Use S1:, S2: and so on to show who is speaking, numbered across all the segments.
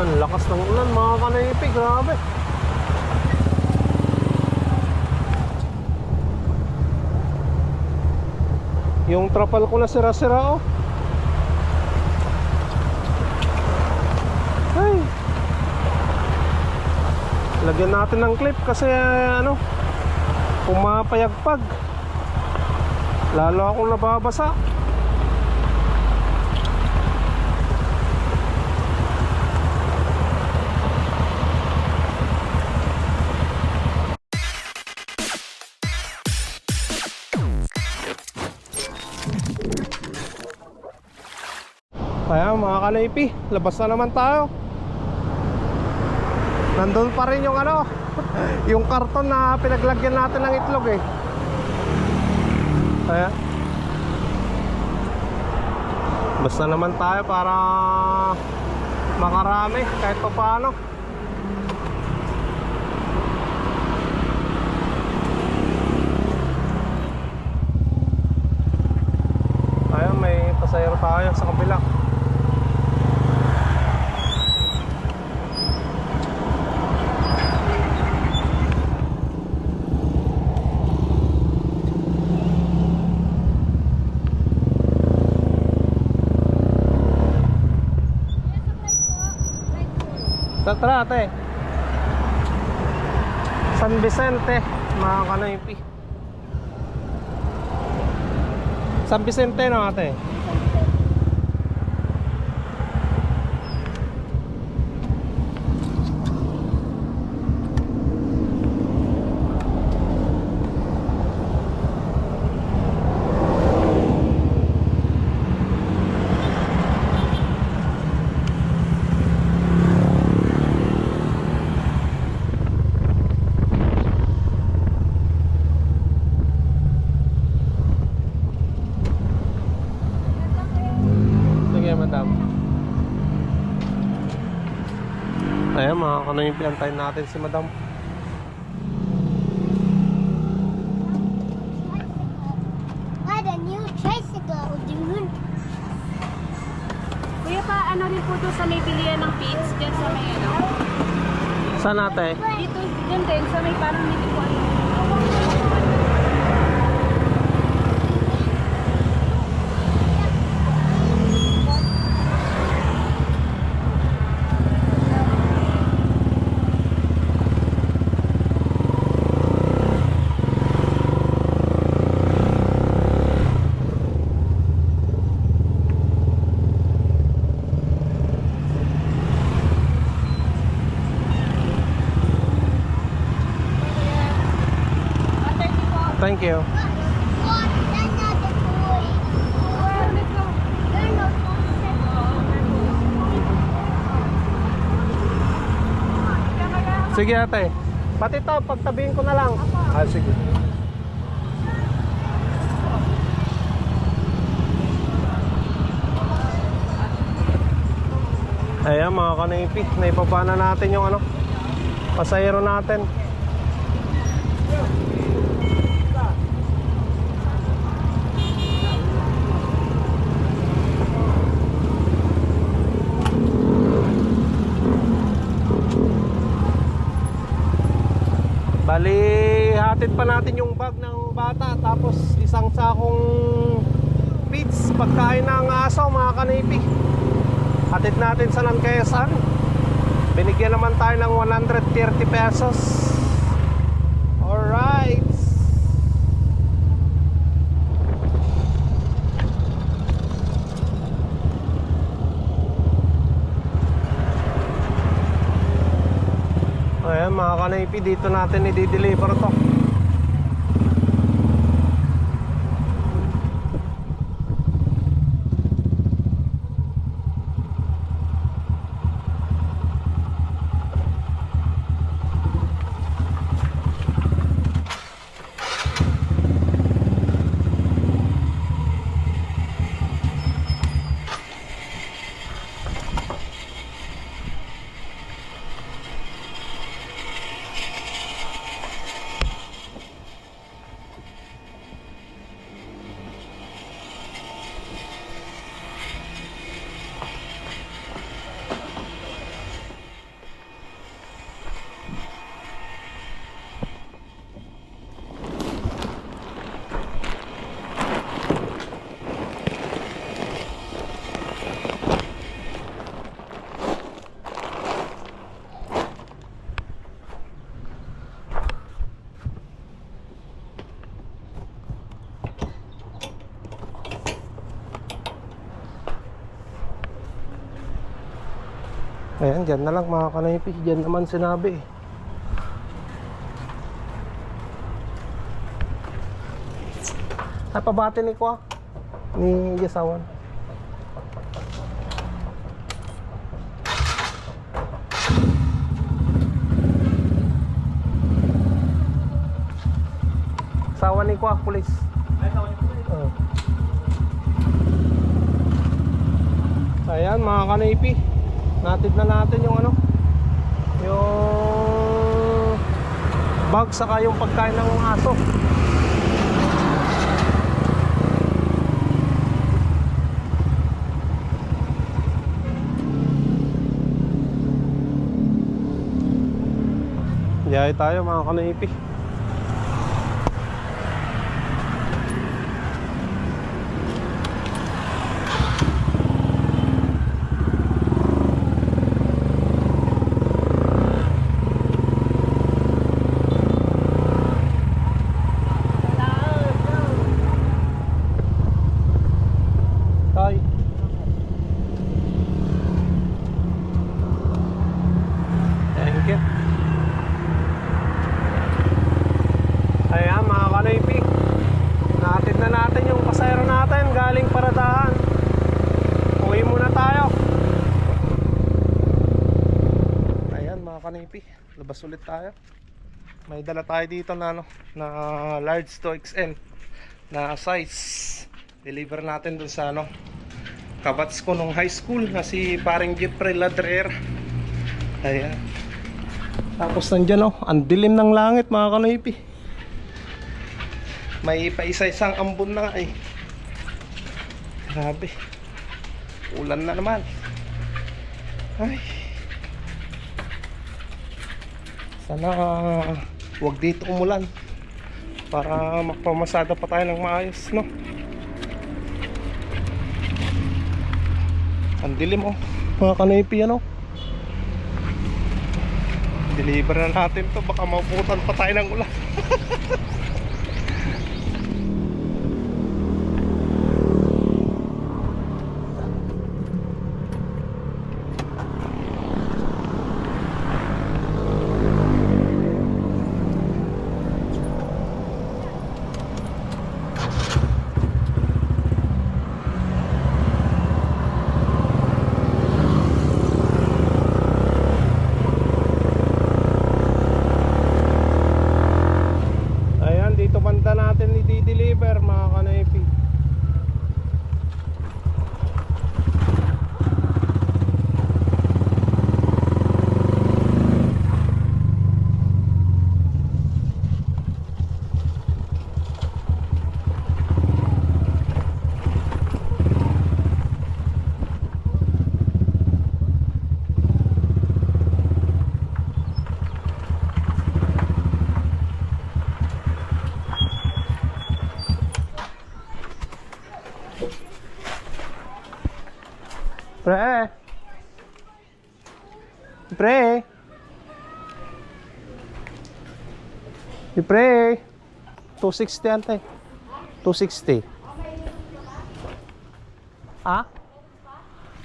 S1: Ang lakas ng ulan mga kanaypi, grabe. Yung trapal ko na sira-sira oh. Lagyan natin ng clip kasi ano, pumapayagpag. Lalo akong nababasa. Kaya mga kanaypi, labas na naman tayo. Nandun pa rin yung ano, yung karton na pinaglagyan natin ng itlog eh. Kaya, basta naman tayo para makarami kahit pa paano. Ayun, may pasayro tayo sa kabila. Tara ate. San Vicente, mga kanaypi. San Vicente no ate? Sige, madam. Ayan, mga kanaypi, pinantayin natin si madam.
S2: What a new tricycle, dude.
S3: Kuya pa, ano rin po doon sa may bilihan ng pits, dyan sa may ano?
S1: Saan ate?
S3: Dito, dyan din, sa may parang may ikuan.
S1: Thank you. Sige ate. Pati to, pagtabihin ko na lang. Ah, sige. Ayan mga kanaypi, naipaba na natin yung ano, pasayro natin. Bali, hatid pa natin yung bag ng bata tapos isang sakong feeds, pagkain ng aso mga kanipi. Hatid natin sa Lancayasan. Binigyan naman tayo ng 130 pesos. Alright. Ayan mga kanaypi, dito natin i-deliver to. Ayan, dyan na lang mga kanaypi. Dyan naman sinabi eh. Ay, pabati ni ko ah. Ni Yasawan. Sawa ni ko ah, pulis. Oo. Ayan mga kanaypi. Natid na natin yung ano. Yung bag saka yung pagkain ng aso. Biyahe tayo mga kanaypi. Tay. Thank you. Ayan mga kanaypi. Natin na natin yung pasayro natin galing paradahan. Uwi muna tayo. Kanaypi. Labas ulit tayo. May dala tayo dito na ano, na large to XL na size. Deliver natin dun sa ano, kabats ko nung high school na si paring Jeffrey Ladrer. Ayan. Tapos nandyan oh, ang dilim ng langit mga kanaypi. May paisa-isang ambon na eh. Grabe. Ulan na naman. Ay. Sana ah, wag dito umulan. Para magpamasada pa tayo ng maayos, no? Ang dilim oh. Mga kanaypi ano. Deliver na natin to. Baka maputan pa tayo ng ulan. Ayan, dito banda natin i-deliver mga kanaypi. Pre. Pre. Di pre. 260 ante. 260. Ah?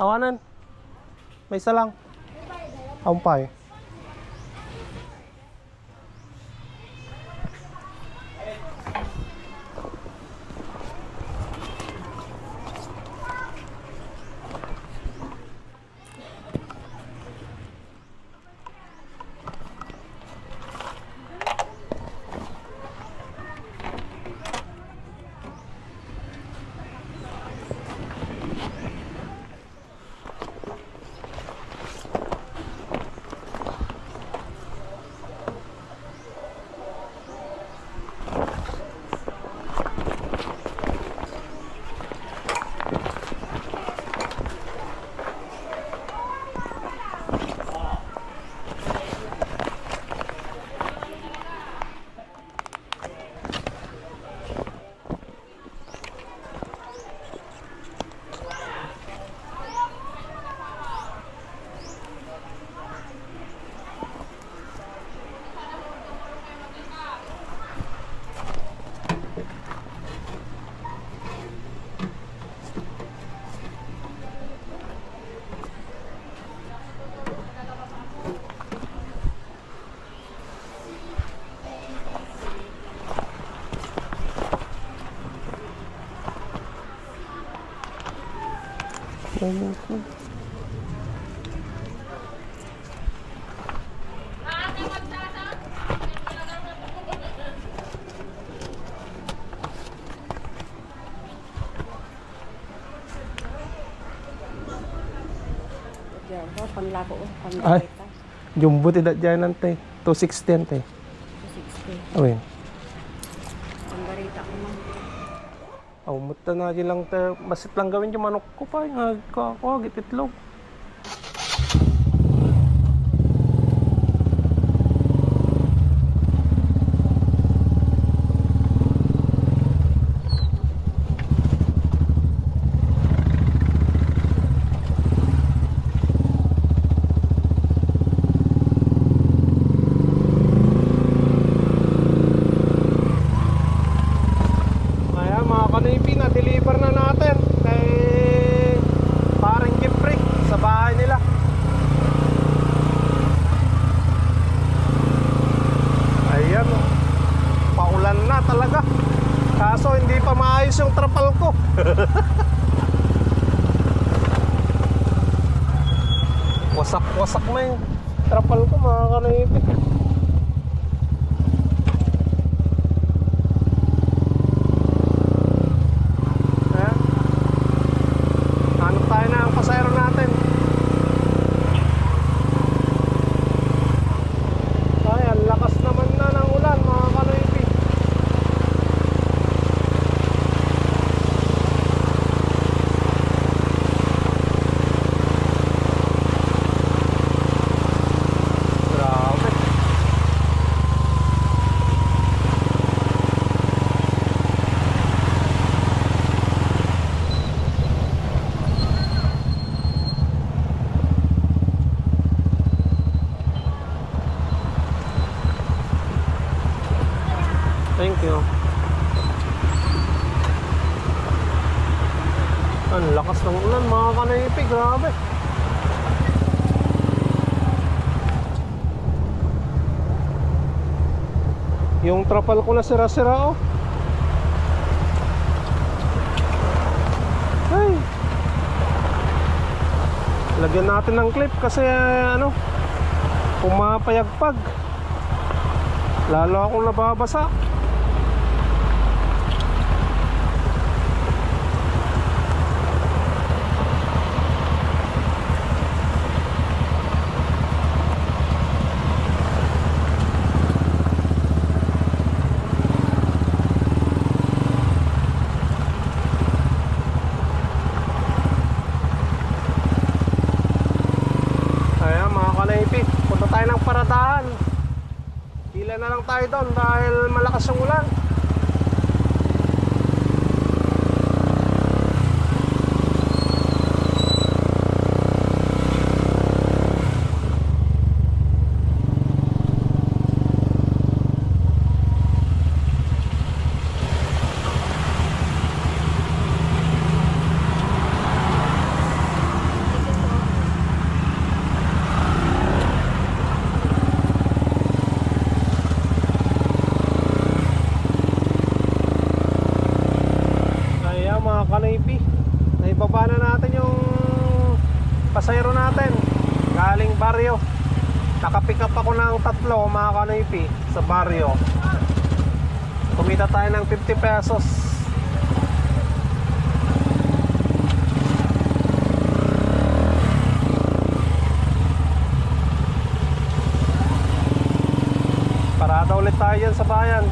S1: Awanan. May isa lang. Ampay. Ayun ko. Ay.
S3: panlako
S1: Jumbo tidak dyan nante. 260 ante.
S3: 60.
S1: Awin. Na lang te. Basit lang gawin yung manok ko pa. Nga ko gititlog. Ayan mga kanipi, na-deliver na natin kay paring Jeffrey sa bahay nila. Ayan, oh. paulan na talaga. Kaso hindi pa maayos yung trapal ko. Wasak-wasak na yung trapal ko mga kanipi. Ayan. Hanap tayo na ang pasayro natin. Ay, ang lakas naman na ng ulan mga kanoypi. Grabe. Thank you. Ang lakas ng ulan mga kanaypi, grabe. Yung trapal ko na sira-sira oh. Ay. Lagyan natin ng clip kasi ano, pumapayagpag. Lalo akong nababasa. Ayan mga kanaypi, punta tayo ng paradahan. Pila na lang tayo doon dahil malakas yung ulan. Ayan mga kanaypi, naibaba na natin yung pasayro natin galing baryo. Nakapick up ako ng tatlo mga kanaypi sa baryo. Kumita tayo ng 50 pesos. Parada ulit tayo sa bayan,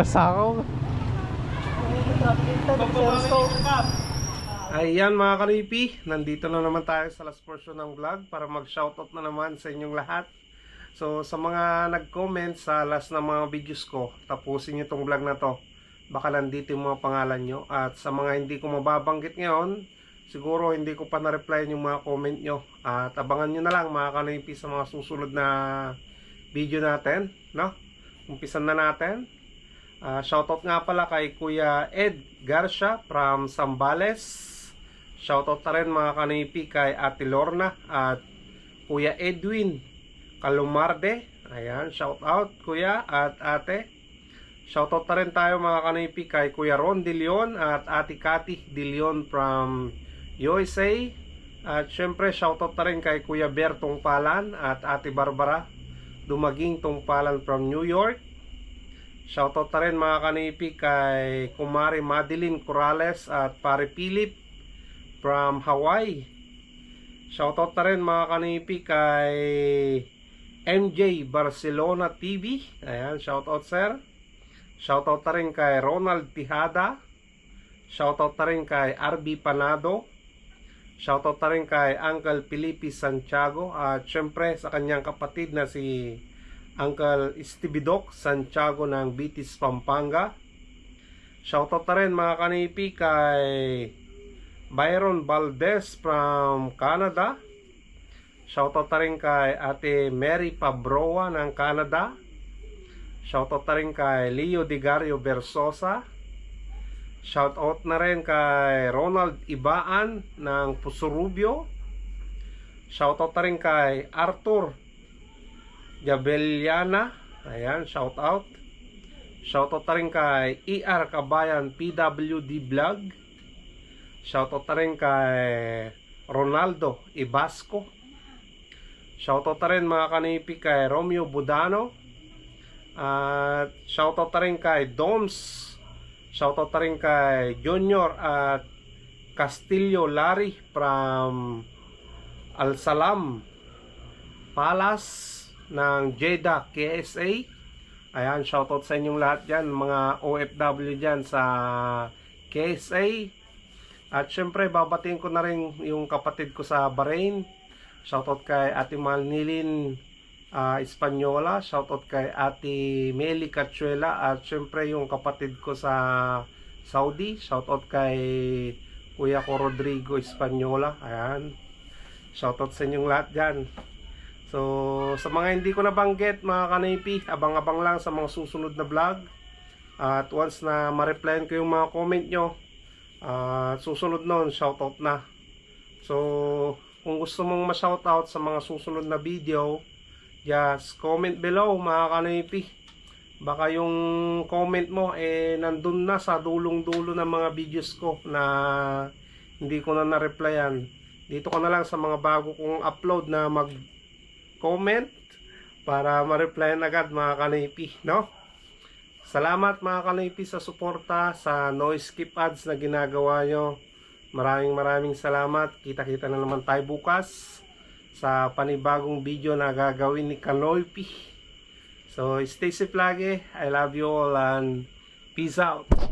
S1: basa ako. Ayan mga kanipi, nandito na naman tayo sa last portion ng vlog para mag-shoutout na naman sa inyong lahat. So sa mga nag-comment sa last na mga videos ko, tapusin nyo itong vlog na to. Baka nandito yung mga pangalan nyo. At sa mga hindi ko mababanggit ngayon, siguro hindi ko pa na-reply yung mga comment nyo. At abangan nyo na lang mga kanipi sa mga susunod na video natin. No? Umpisan na natin. Ah, shoutout nga pala kay Kuya Ed Garcia from Sambales. Shoutout na rin mga kanipi kay Ate Lorna at Kuya Edwin Kalumarde. Ayan, shoutout Kuya at Ate. Shoutout na rin tayo mga kanipi kay Kuya Ron De Leon at Ate Cathy De Leon from USA. At syempre shoutout na rin kay Kuya Ber Tungpalan at Ate Barbara Dumaging Tungpalan from New York. Shoutout na rin mga kanipi kay Kumari Madeline Corrales at Pare Philip from Hawaii. Shoutout na rin mga kanipi kay MJ Barcelona TV. Ayan, shoutout sir. Shoutout na rin kay Ronald Tijada. Shoutout na rin kay RB Panado. Shoutout na rin kay Uncle Felipe Santiago. At syempre sa kanyang kapatid na si Uncle Stibidok Santiago ng Bitis, Pampanga. Shoutout na rin mga kanipi kay Byron Valdez from Canada. Shoutout na rin kay Ate Mary Pabroa ng Canada. Shoutout na rin kay Leo Digario Versosa. Shoutout na rin kay Ronald Ibaan ng Pusurubio. Shoutout na rin kay Arthur Jabeliana. Ayan, shoutout. Shoutout na rin kay ER Kabayan PWD Vlog. Shoutout na rin kay Ronaldo Ibasco. Shoutout na rin mga kanipi kay Romeo Budano. At shoutout na rin kay Doms. Shoutout na rin kay Junior at Castillo Larry from Al Salam Palace ng Jeddah KSA. Ayan, shoutout sa inyong lahat dyan, mga OFW dyan sa KSA. At syempre, babatiin ko na rin yung kapatid ko sa Bahrain. Shoutout kay Ate Malnilin ah, Espanyola. Shoutout kay Ate Meli Cachuela. At syempre, yung kapatid ko sa Saudi. Shoutout kay Kuya ko Rodrigo Espanyola. Ayan. Shoutout sa inyong lahat dyan. So, sa mga hindi ko nabanggit, mga kanipi, abang-abang lang sa mga susunod na vlog. At once na ma-replyan ko yung mga comment nyo, ah, susunod nun, shoutout na. So, kung gusto mong ma-shoutout sa mga susunod na video, just comment below mga kanipi. Baka yung comment mo eh nandun na sa dulong-dulo ng mga videos ko na hindi ko na na-replyan. Dito ko na lang sa mga bago kong upload na mag comment para ma-replyan agad mga kanipi, no? Salamat mga kanipi sa suporta sa noise skip ads na ginagawa nyo. Maraming maraming salamat. Kita-kita na naman tayo bukas sa panibagong video na gagawin ni Kanoypi. So, stay safe lagi. I love you all and peace out.